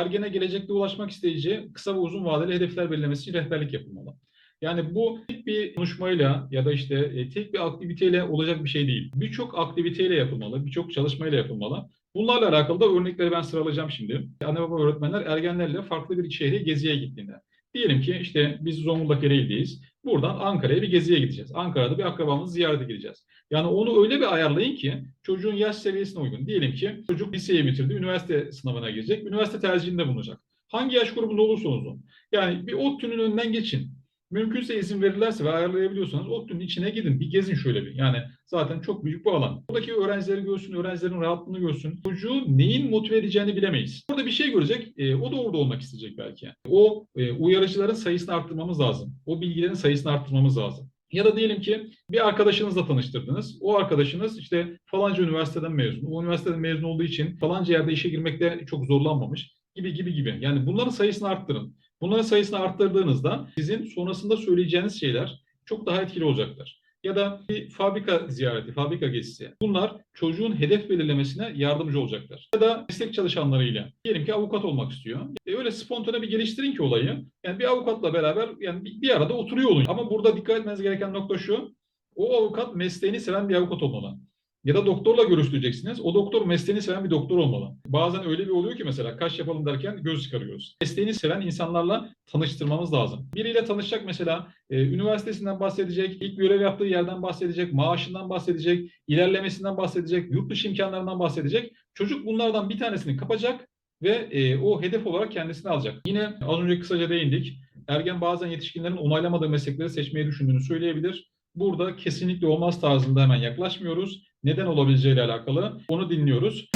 ergene gelecekte ulaşmak isteyeceği kısa ve uzun vadeli hedefler belirlemesi için rehberlik yapılmalı. Yani bu tek bir konuşmayla ya da işte e, tek bir aktiviteyle olacak bir şey değil. Birçok aktiviteyle yapılmalı, birçok çalışmayla yapılmalı. Bunlarla alakalı da örnekleri ben sıralayacağım şimdi. Anne baba öğretmenler ergenlerle farklı bir şehre geziye gittiğinde. Diyelim ki işte biz Zonguldak Ereğli'deyiz. Buradan Ankara'ya bir geziye gideceğiz. Ankara'da bir akrabamızı ziyarete gideceğiz. Yani onu öyle bir ayarlayın ki çocuğun yaş seviyesine uygun. Diyelim ki çocuk liseyi bitirdi, üniversite sınavına girecek, üniversite tercihinde bulunacak. Hangi yaş grubunda olursa olsun. Yani bir ODTÜ'nün önünden geçin. Mümkünse izin verirlerse ve ayarlayabiliyorsanız ODTÜ'nün içine gidin. Bir gezin şöyle bir. Yani zaten çok büyük bir alan. Buradaki öğrencileri görsün, öğrencilerin rahatlığını görsün. Çocuğu neyin motive edeceğini bilemeyiz. Burada bir şey görecek, e, o da orada olmak isteyecek belki. O e, uyarıcıların sayısını arttırmamız lazım. O bilgilerin sayısını arttırmamız lazım. Ya da diyelim ki bir arkadaşınızla tanıştırdınız. O arkadaşınız işte falanca üniversiteden mezun. O üniversiteden mezun olduğu için falanca yerde işe girmekte çok zorlanmamış gibi gibi gibi. Yani bunların sayısını arttırın. Bunların sayısını arttırdığınızda sizin sonrasında söyleyeceğiniz şeyler çok daha etkili olacaktır. Ya da bir fabrika ziyareti, fabrika gezisi. Bunlar çocuğun hedef belirlemesine yardımcı olacaktır. Ya da meslek çalışanlarıyla. Diyelim ki avukat olmak istiyor. E öyle spontane bir geliştirin ki olayı. Yani bir avukatla beraber yani bir, arada oturuyor olun. Ama burada dikkat etmeniz gereken nokta şu. O avukat mesleğini seven bir avukat olmalı. Ya da doktorla görüştüreceksiniz. O doktor mesleğini seven bir doktor olmalı. Bazen öyle bir oluyor ki mesela kaş yapalım derken göz çıkarıyoruz. Mesleğini seven insanlarla tanıştırmamız lazım. Biriyle tanışacak mesela e, üniversitesinden bahsedecek, ilk görev yaptığı yerden bahsedecek, maaşından bahsedecek, ilerlemesinden bahsedecek, yurt dışı imkanlarından bahsedecek. Çocuk bunlardan bir tanesini kapacak ve e, o hedef olarak kendisini alacak. Yine az önce kısaca değindik. Ergen bazen yetişkinlerin onaylamadığı meslekleri seçmeyi düşündüğünü söyleyebilir. Burada kesinlikle olmaz tarzında hemen yaklaşmıyoruz. Neden olabileceğiyle alakalı onu dinliyoruz.